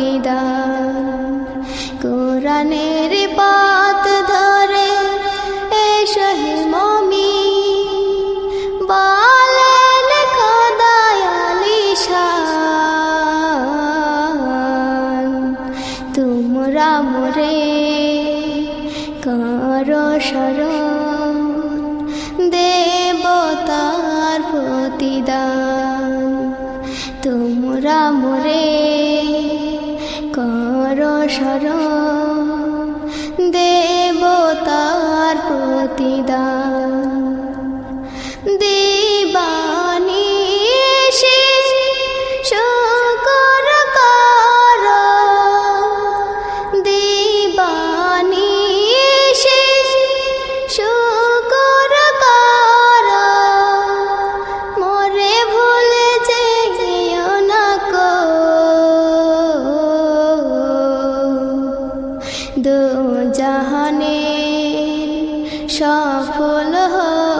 প্রতিদান কোরআনের পাত ধরে এসো হে মমি বলেন খোদায়ালি শান তোমরা মোরে করো স্মরণ দেবতার প্রতিদান। তোমরা মোরে করো স্মরণ জাহানে সফল হতে